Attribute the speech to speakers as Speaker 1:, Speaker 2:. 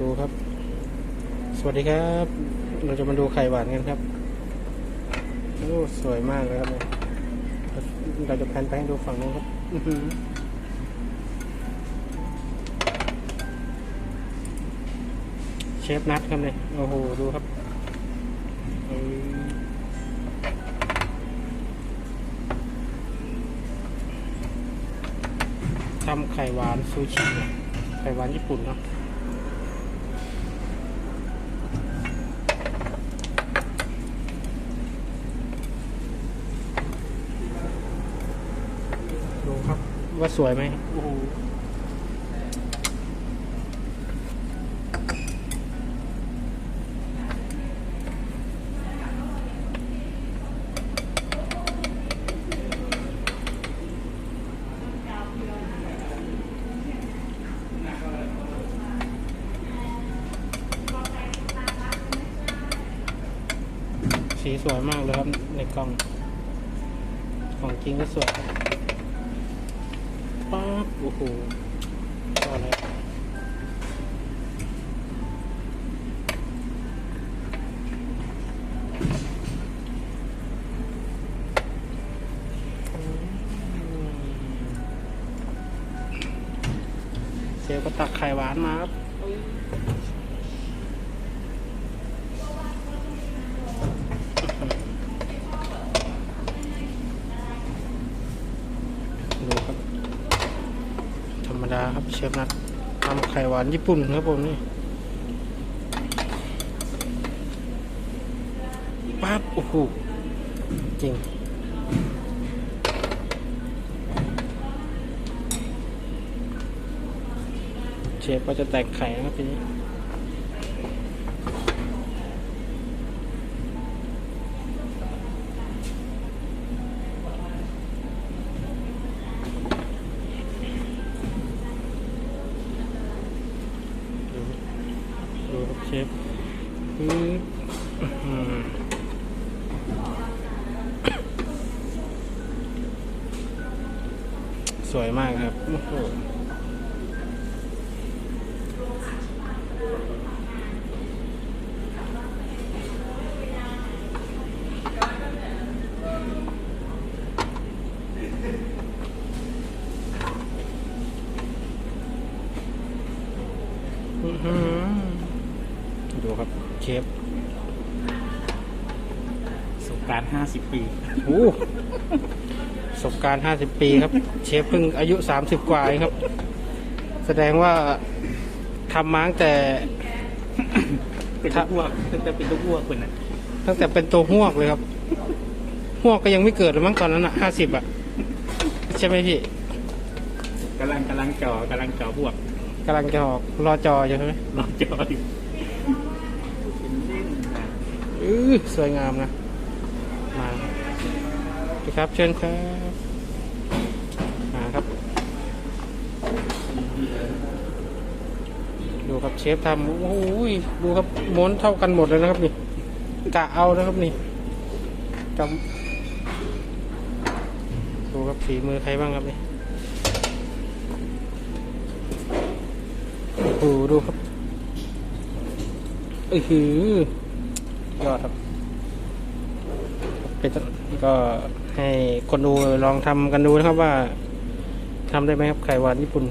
Speaker 1: ดูครับ สวัสดีครับ เราจะมาดูไข่หวานกันครับโอ้สวยมากเลยครับเราจะแพนไปให้ดูฝั่งนู้นครับเชฟนัทครับเนี่ยโอ้โห ดูครับทำไข่หวานซูชิเนี่ยไข่หวานญี่ปุ่นเนาะ ดูครับ ว่าสวยไหมโอ้โหสีสวยมากเลยครับในกล้อง ของจริงก็สวยครับป๊าบ โอ้โหก็อะไรเซลก็ตักไข่หวานมาครับ เชฟนัดทำไข่หวานญี่ปุ่นครับผมนี่ปั๊บโอ้โหจริงเชฟก็จะแตกไข่นะครับทีนี้ เชฟสวยมากครับโอ้โหอือหือ ดูครับเชฟ
Speaker 2: สงกรารห้าสิบปี
Speaker 1: โอ้ประสบการณ์ห้าสิบปีครับ เชฟเพิ่งอายุสามสิบกว่าเองครับ แสดงว่าทำมาตั้งแต่
Speaker 2: เป็นลูกวัวตั้งแต่เป็นลูกวัวคนนั้น
Speaker 1: ตั้งแต่เป็นตัวหวกเลยครับหวกก็ยังไม่เกิดเลยมั้งตอนนั้นอะห้าสิบอะ ใช่ไหมพี่
Speaker 2: กำลังกำลังจอกำลังจอพวก
Speaker 1: กำลังจะออกรอจออยู่ใช่ไหม
Speaker 2: รอจออยู่เป็นเล่นนะ
Speaker 1: อือสวยงามนะ มาครับพี่ครับเชิญครับมาครับ ดูครับเชฟทำโอ้โหดูครับม้วนเท่ากันหมดเลยนะครับนี่กะเอานะครับนี่กำดูครับฝีมือใครบ้างครับนี่โอ้โหดูครับออหือ ยอดครับ เป็นก็ให้คนดูลองทำกันดูนะครับว่าทำได้ไหมครับไข่หวานญี่ปุ่น